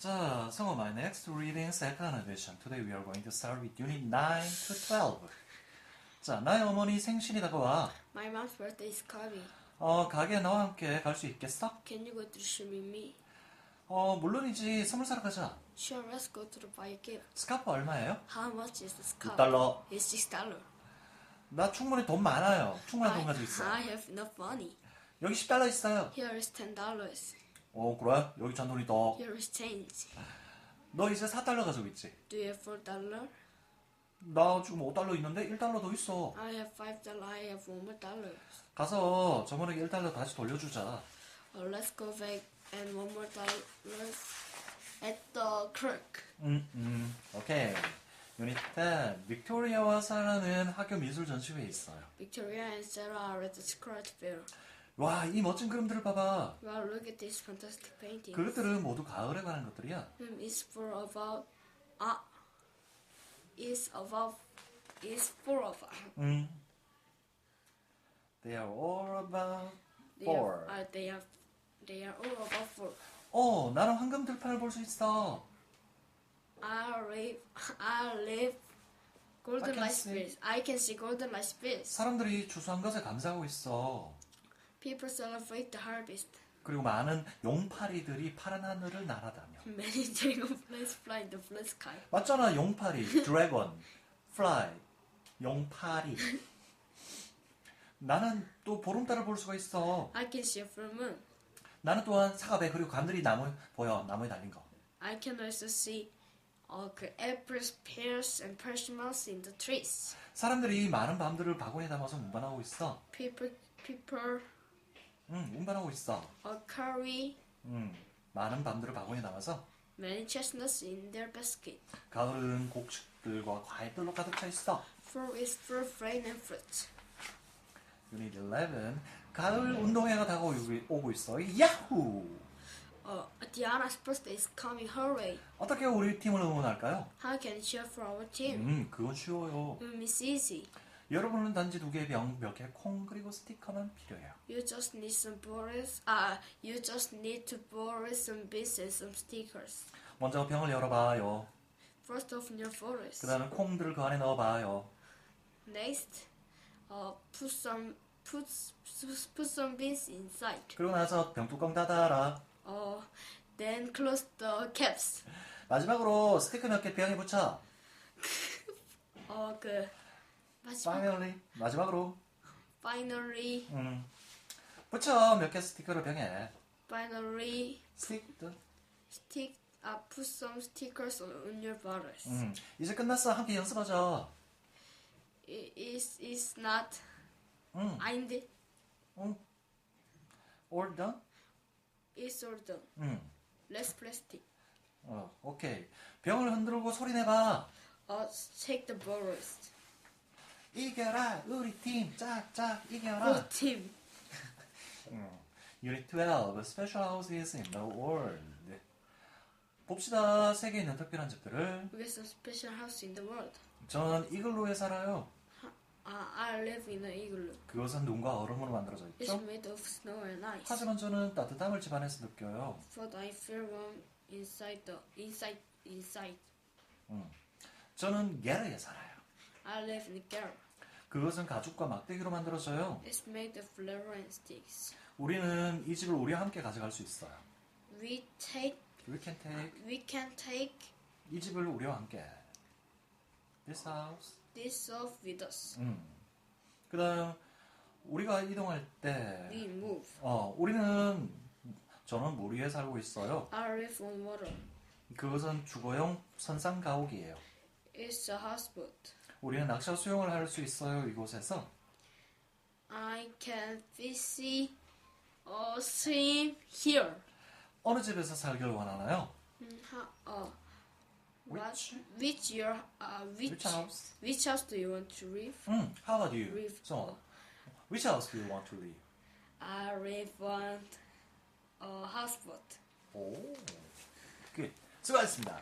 자, 성우 my next reading second edition. Today we are going to start with unit 9 to 12. 자, 나의 어머니 생신이 다가와. My mom's birthday is coming. 어, 가게에 나와 함께 갈 수 있겠어? Can you go to shop with me? 어, 물론이지. 선물 사러 가자. Sure, let's go to the buy a gift. 스카프 얼마예요? How much is the scarf? 6달러. It's six dollar. 나 충분히 돈 많아요. 충분한 돈 가지고 있어. I have enough money. 여기 10달러 있어요. Here is ten dollars. 어, 그래? 여기 잔돈이 더. Here is change. 너 이제 4달러 가지고 있지? Do you have four dollar? 나 지금 5달러 있는데 1달러 더 있어. I have five dollar. I have one more dollar. 가서 저번에 1달러 다시 돌려주자. Oh, let's go back and one more dollar at the clerk. 음, 음, 오케이. 유닛 10. 빅토리아와 사라는 학교 미술 전시회에 있어요. Victoria and Sarah are at the Secret Fair. 와, 이 멋진 그림들을 봐봐. Wow, look at this fantastic painting. 그것들은 모두 가을에 관한 것들이야. Hmm, It's for about uh is about is for about 음. They are all about they four. are uh, they are they are all about four. 어, 나는 황금 들판을 볼 수 있어. I live I live golden light spirits. I can see golden light spirits. 사람들이 주수한 것에 감사하고 있어. People celebrate the harvest. 그리고 많은 용파리들이 파란 하늘을 날아다녀. Many dragonflies fly in the blue sky. 맞잖아, 용파리, 드래곤, 플라이, 용파리. 나는 또 보름달을 볼 수가 있어. I can see a full moon. 나는 또한 사과배 그리고 감들이 나무 보여 나무에 달린 거. I can also see all the apples, pears, and persimmons in the trees. 사람들이 많은 밤들을 바구니에 담아서 운반하고 있어. People people 응, 운반하고 있어. uh, carry 응, 많은 밤들을 바구니에 담아서 many chestnuts in their basket. 가을은 곡식들과 과일들로 가득 차 있어. Fall is full of rain and fruit. 유닛 11 가을 운동회가 다가오고 있어. 야후! Uh, Diana's birthday is coming. Hooray! 어떻게 우리 팀을 응원할까요? How can cheer for our team? 음, 그건 쉬워요. Mm, it's easy. 여러분은 단지 두 개의 병, 몇개콩 그리고 스티커만 필요해요. You just need some boards. Uh, you just need to borrow some beads and some stickers. 먼저 병을 열어봐요. First open your forest. 그 다음에 콩들을 그 안에 넣어봐요. Next, uh, put some put put some beans inside. 그리고 나서 병 뚜껑 닫아라. Uh, then close the caps. 마지막으로 스티커 몇 개 병에 붙여. 어, 그 마지막 Finally, 마지막으로 finally 음, 붙여 몇 개 스티커를 병에. finally 스티커. stick uh, put some stickers on, your bottles. 음, 이제 끝났어. 함께 연습하자. It is is not 음, 아닌데 음. All done? it's all done. 음, Less plastic. 어, 오케이. 병을 흔들고 소리 내봐. Uh, take the bottles. 이겨라, 우리 팀, 짝짝 이겨라. Team. 음, Unit 12, Special Houses in the World. 봅시다. 세계에 있는 특별한 집들을. Special house in the world. 전 이글루에 살아요. Uh, I live in an igloo. 그것은 눈과 얼음으로 만들어져 It's 있죠. made of snow and ice. 하지만 저는 따뜻함을 집안에서 느껴요. But I feel warm inside the inside inside. 음. 저는 게르에 살아요. I live in a garage. 그것은 가죽과 막대기로 만들어져요. It's made of leather and sticks. 우리는 이 집을 우리와 함께 가져갈 수 있어요. We take We can take we can take 이 집을 우리와 함께. This house. this off with us. 음. 그다음 우리가 이동할 때, We move. 어, 우리는 저는 물 위에 살고 있어요. I live on water. 그것은 주거용 선상 가옥이에요. It's a houseboat. 우리는 낚시와 수영을 할 수 있어요 이곳에서. I can visit or swim here. 어느 집에서 살기를 원하나요? Mm, how, uh, what, Which? which your uh, which Which house? which house do you want to live? 음, how about you? Live. So, which house do you want to live? I live on a houseboat. 오, good. 수고하셨습니다.